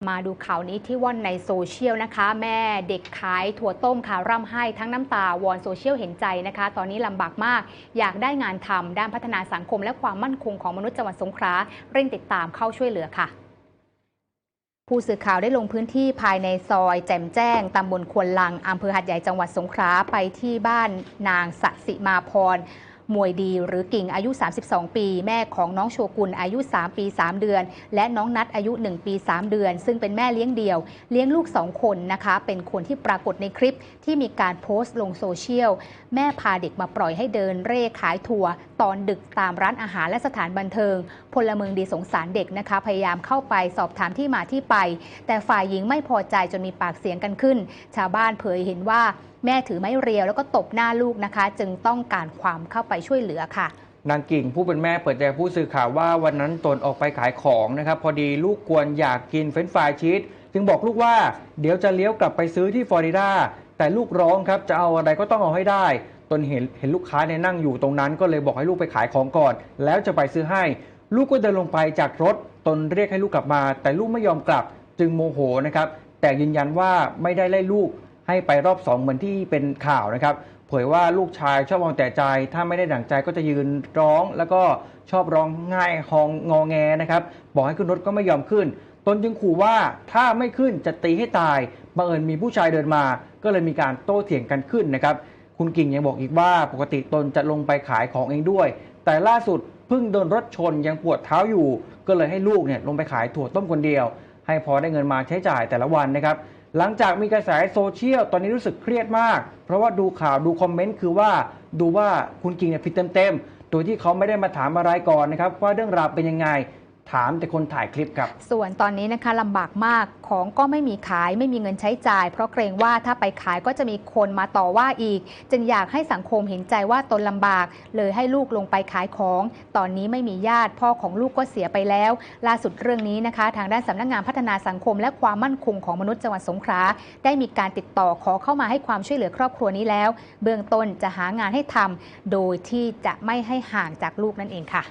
มาดูข่าวนี้ที่ว่อนในโซเชียลนะคะ แม่เด็กขายถั่วต้มค่ะร่ำไห้ทั้งน้ำตาวอนโซเชียลเห็นใจนะคะ ตอนนี้ลำบากมาก อยากได้งานทำด้านพัฒนาสังคมและความมั่นคงของมนุษย์จังหวัดสงขลาเร่งติดตามเข้าช่วยเหลือค่ะผู้สื่อข่าวได้ลงพื้นที่ภายในซอยแจ่มแจ้ง ตำบลควนลัง อำเภอหัดใหญ่จังหวัดสงขลาไปที่บ้านนางสสิมาพร มวยดีหรือกิ่งอายุ 32 ปี แม่ของน้องโชกุนอายุ 3 ปี 3 เดือน และน้องนัดอายุ 1 ปี 3 เดือน ซึ่งเป็นแม่เลี้ยงเดี่ยว เลี้ยงลูก 2 คนนะคะ เป็นคนที่ปรากฏในคลิปที่มีการโพสต์ลงโซเชียล แม่พาเด็กมาปล่อยให้เดินเร่ขายถั่วตอนดึกตามร้านอาหารและสถานบันเทิง พลเมืองดีสงสารเด็กนะคะ พยายามเข้าไปสอบถามที่มาที่ไป แต่ฝ่ายหญิงไม่พอใจจนมีปากเสียงกันขึ้น ชาวบ้านเผยเห็นว่าแม่ถือไม้เรียวแล้วก็ตบหน้าลูกนะคะ จึงต้องการความเข้าไปช่วยเหลือค่ะ นางกิ่งผู้เป็นแม่เปิดใจผู้สื่อข่าวว่าวันนั้นตนออกไปขายของนะครับ พอดีลูกกวนอยากกินเฟรนช์ฟรายชีสจึงบอกลูกว่าเดี๋ยวจะเลี้ยวกลับไปซื้อที่ฟลอริดาแต่ลูกร้องครับจะเอาอะไรก็ต้องเอาให้ได้ ตนเห็นเห็นลูกค้าเนี่ยนั่งอยู่ตรงนั้น ก็เลยบอกให้ลูกไปขายของก่อน แล้วจะไปซื้อให้ ลูกก็เดินลงไปจากรถ ตนเรียกให้ลูกกลับมา แต่ลูกไม่ยอมกลับ จึงโมโหนะครับแต่ยืนยันว่าไม่ได้ไล่ลูก ให้ไปรอบสองเหมือนที่เป็นข่าวนะครับเผยว่าลูกชายชอบมองแต่ใจ ถ้าไม่ได้ดั่งใจก็จะยืนร้อง แล้วก็ชอบร้องง่ายหองงอแงนะครับ บอกให้ขึ้นรถก็ไม่ยอมขึ้น ตนจึงขู่ว่าถ้าไม่ขึ้นจะตีให้ตายบังเอิญมีผู้ชายเดินมา ก็เลยมีการโต้เถียงกันขึ้นนะครับ คุณกิ่งยังบอกอีกว่าปกติตนจะลงไปขายของเองด้วย แต่ล่าสุดเพิ่งโดนรถชนยังปวดเท้าอยู่ ก็เลยให้ลูกเนี่ยลงไปขายถั่วต้มคนเดียว ให้พอได้เงินมาใช้จ่ายแต่ละวันนะครับ หลังจากมีกระแสโซเชียลตอนนี้รู้สึกเครียดมาก เพราะว่าดูข่าวดูคอมเมนต์คือว่าดูว่าคุณกิ่งเนี่ยผิดเต็มๆโดยที่เขาไม่ได้มาถามอะไรก่อนนะครับว่าเรื่องราวเป็นยังไง ถามแต่คนถ่ายคลิปครับ ส่วนตอนนี้นะคะลำบากมากของก็ไม่มีขายไม่มีเงินใช้จ่าย เพราะเกรงว่าถ้าไปขายก็จะมีคนมาต่อว่าอีก จึงอยากให้สังคมเห็นใจว่าตนลำบาก เลยให้ลูกลงไปขายของ ตอนนี้ไม่มีญาติพ่อของลูกก็เสียไปแล้ว ล่าสุดเรื่องนี้นะคะ ทางด้านสำนักงานพัฒนาสังคม และความมั่นคงของมนุษย์จังหวัดสงขลาได้มีการติดต่อขอเข้ามาให้ความช่วยเหลือครอบครัวนี้แล้ว เบื้องต้นจะหางานให้ทำโดยที่จะไม่ให้ห่างจากลูกนั่นเองค่ะ